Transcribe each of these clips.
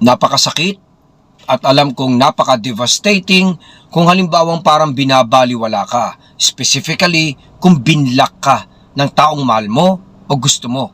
Napakasakit at alam kong napaka-devastating kung halimbawang parang binabaliwala ka, specifically kung binlak ka ng taong mahal mo o gusto mo.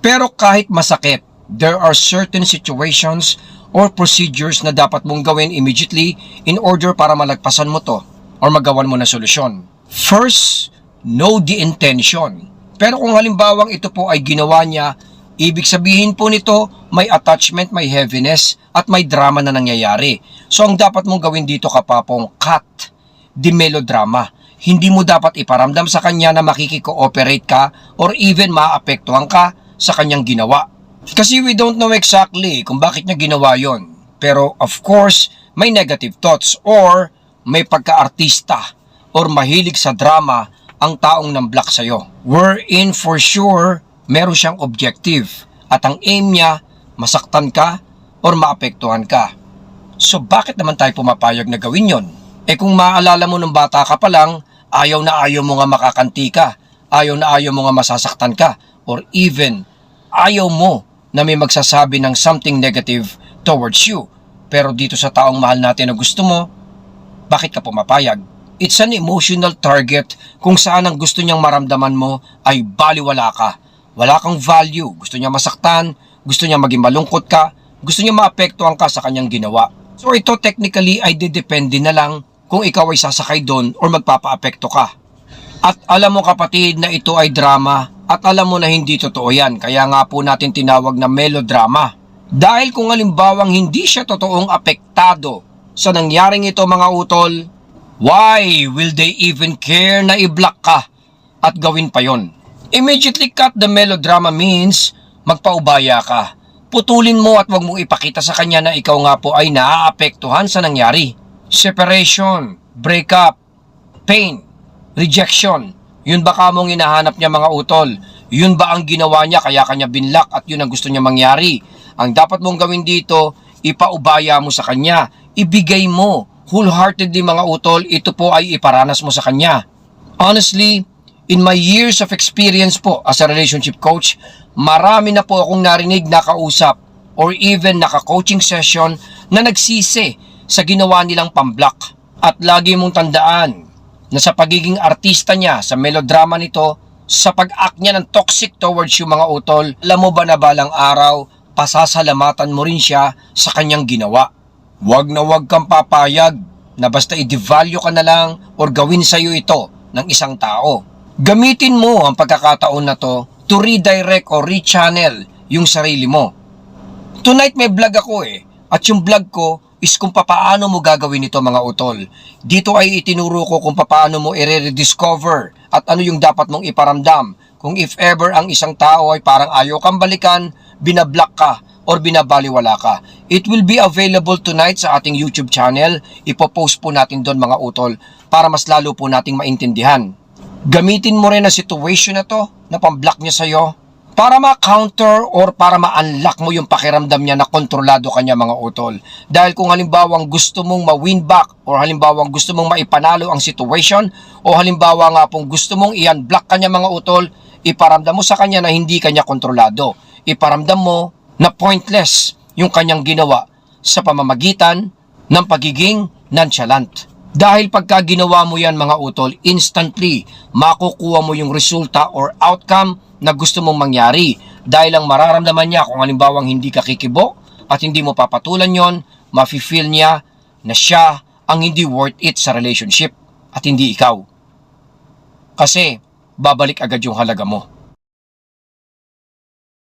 Pero kahit masakit, there are certain situations or procedures na dapat mong gawin immediately in order para malagpasan mo to or magawan mo na solusyon. First, know the intention. Pero kung halimbawang ito po ay ginawa niya, ibig sabihin po nito may attachment, may heaviness at may drama na nangyayari. So ang dapat mong gawin dito kapapong cut the melodrama. Hindi mo dapat iparamdam sa kanya na makikikooperate ka or even maapektuhan ka sa kanyang ginawa. Kasi we don't know exactly kung bakit niya ginawa yon. Pero of course, may negative thoughts or may pagka-artista or mahilig sa drama ang taong nang black sa'yo. Wherein for sure, meron siyang objective at ang aim niya, masaktan ka or maapektuhan ka. So bakit naman tayo pumapayag na gawin yon? Eh kung maalala mo nung bata ka pa lang, ayaw na ayaw mo nga makakanti ka, ayaw na ayaw mo nga masasaktan ka, or even ayaw mo na may magsasabi ng something negative towards you. Pero dito sa taong mahal natin na gusto mo, bakit ka pumapayag? It's an emotional target kung saan ang gusto niyang maramdaman mo ay baliwala ka. Wala kang value, gusto niya masaktan, gusto niya maging malungkot ka, gusto niya maapektuhan ka sa kanyang ginawa. So ito technically ay didepende na lang kung ikaw ay sasakay doon or magpapaapekto ka. At alam mo kapatid na ito ay drama at alam mo na hindi totoo yan kaya nga po natin tinawag na melodrama. Dahil kung halimbawang hindi siya totoong apektado sa nangyaring ito mga utol, why will they even care na i-block ka at gawin pa yon? Immediately cut the melodrama means magpaubaya ka. Putulin mo at wag mong ipakita sa kanya na ikaw nga po ay naaapektuhan sa nangyari. Separation, breakup, pain, rejection. Yun ba kamong hinahanap niya mga utol? Yun ba ang ginawa niya kaya kanya binlak at yun ang gusto niya mangyari? Ang dapat mong gawin dito, ipaubaya mo sa kanya. Ibigay mo. Wholeheartedly mga utol, ito po ay iparanas mo sa kanya. Honestly, in my years of experience po as a relationship coach, marami na po akong narinig na kausap or even naka-coaching session na nagsisi sa ginawa nilang pamblock. At lagi mong tandaan na sa pagiging artista niya sa melodrama nito, sa pag-act niya ng toxic towards yung mga utol, alam mo ba na balang araw, pasasalamatan mo rin siya sa kanyang ginawa. Huwag na huwag kang papayag na basta i-devalue ka na lang or gawin sa'yo ito ng isang tao. Gamitin mo ang pagkakataon na to to redirect or rechannel yung sarili mo. Tonight may vlog ako eh. At yung vlog ko is kung papaano mo gagawin ito mga utol. Dito ay itinuro ko kung papaano mo i-rediscover at ano yung dapat mong iparamdam. Kung if ever ang isang tao ay parang ayaw kang balikan, binablock ka or binabaliwala ka. It will be available tonight sa ating YouTube channel. Ipopost po natin doon mga utol para mas lalo po nating maintindihan. Gamitin mo rin ang situation na to na pamblock niya sa'yo para ma-counter or para ma-unlock mo yung pakiramdam niya na kontrolado kanya mga utol. Dahil kung halimbawang gusto mong ma-win back or halimbawang gusto mong maipanalo ang situation o halimbawa nga pong gusto mong i-unblock kanya mga utol, iparamdam mo sa kanya na hindi kanya kontrolado. Iparamdam mo na pointless yung kanyang ginawa sa pamamagitan ng pagiging nonchalant. Dahil pagka ginawa mo yan mga utol, instantly makukuha mo yung resulta or outcome na gusto mong mangyari. Dahil ang mararamdaman niya kung halimbawang hindi ka kikibo at hindi mo papatulan yon, mafe-feel niya na siya ang hindi worth it sa relationship at hindi ikaw. Kasi babalik agad yung halaga mo.